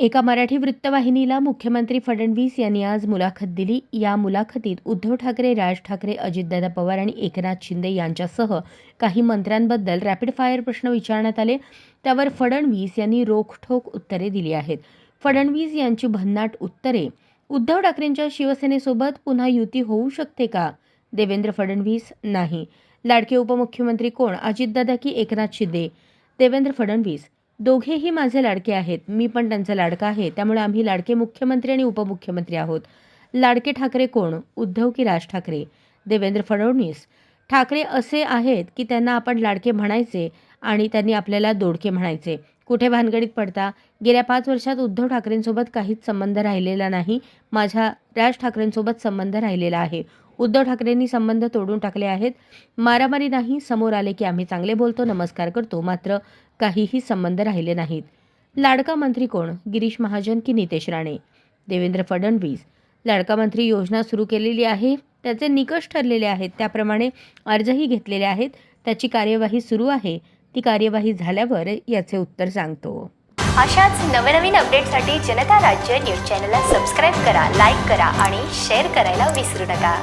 एका मराठी वृत्तवाहिनीला मुख्यमंत्री फडणवीस यांनी आज मुलाखत दिली. या मुलाखतीत उद्धव ठाकरे राज ठाकरे अजितदादा पवार आणि एकनाथ शिंदे यांच्यासह काही मंत्र्यांबद्दल रॅपिड फायर प्रश्न विचारण्यात आले. त्यावर फडणवीस यांनी रोखठोक उत्तरे दिली आहेत. फडणवीस यांची भन्नाट उत्तरे उद्धव ठाकरेंच्या शिवसेनेसोबत पुन्हा युती होऊ शकते का? देवेंद्र फडणवीस नाही. लाडके उपमुख्यमंत्री कोण? अजितदादा की एकनाथ शिंदे? देवेंद्र फडणवीस दोघेही माझे लाडके आहेत. मी पण त्यांचा लाडका आहे. त्यामुळे आम्ही लाडके मुख्यमंत्री आणि उपमुख्यमंत्री आहोत. लाडके ठाकरे कोण? उद्धव की राज ठाकरे? देवेंद्र फडणवीस? ठाकरे असे आहेत की त्यांना आपण लाडके म्हणायचे आणि त्यांनी आपल्याला दोडके म्हणायचे. कुठे भानगडीत पडता? गेल्या पाच वर्षात उद्धव ठाकरेंसोबत काहीच संबंध राहिलेला नाही. माझ्या राज ठाकरेंसोबत संबंध राहिलेला आहे. उद्धव ठाकरेंनी संबंध तोडून टाकले आहेत. मारामारी नाही समोर आले की आम्ही चांगले बोलतो नमस्कार करतो मात्र काहीही संबंध राहिले नाहीत. लाडका मंत्री कोण? गिरीश महाजन की नितेश राणे? देवेंद्र फडणवीस. लाडका मंत्री योजना सुरू केलेली आहे. त्याचे निकष ठरलेले आहेत. त्याप्रमाणे अर्जही घेतलेले आहेत. त्याची कार्यवाही सुरू आहे. ती कार्यवाही झाल्यावर याचे उत्तर सांगतो. अशाच नवनवीन अपडेटसाठी जनता राज्य न्यूज चॅनलला सबस्क्राईब करा लाईक करा आणि शेअर करायला विसरू नका.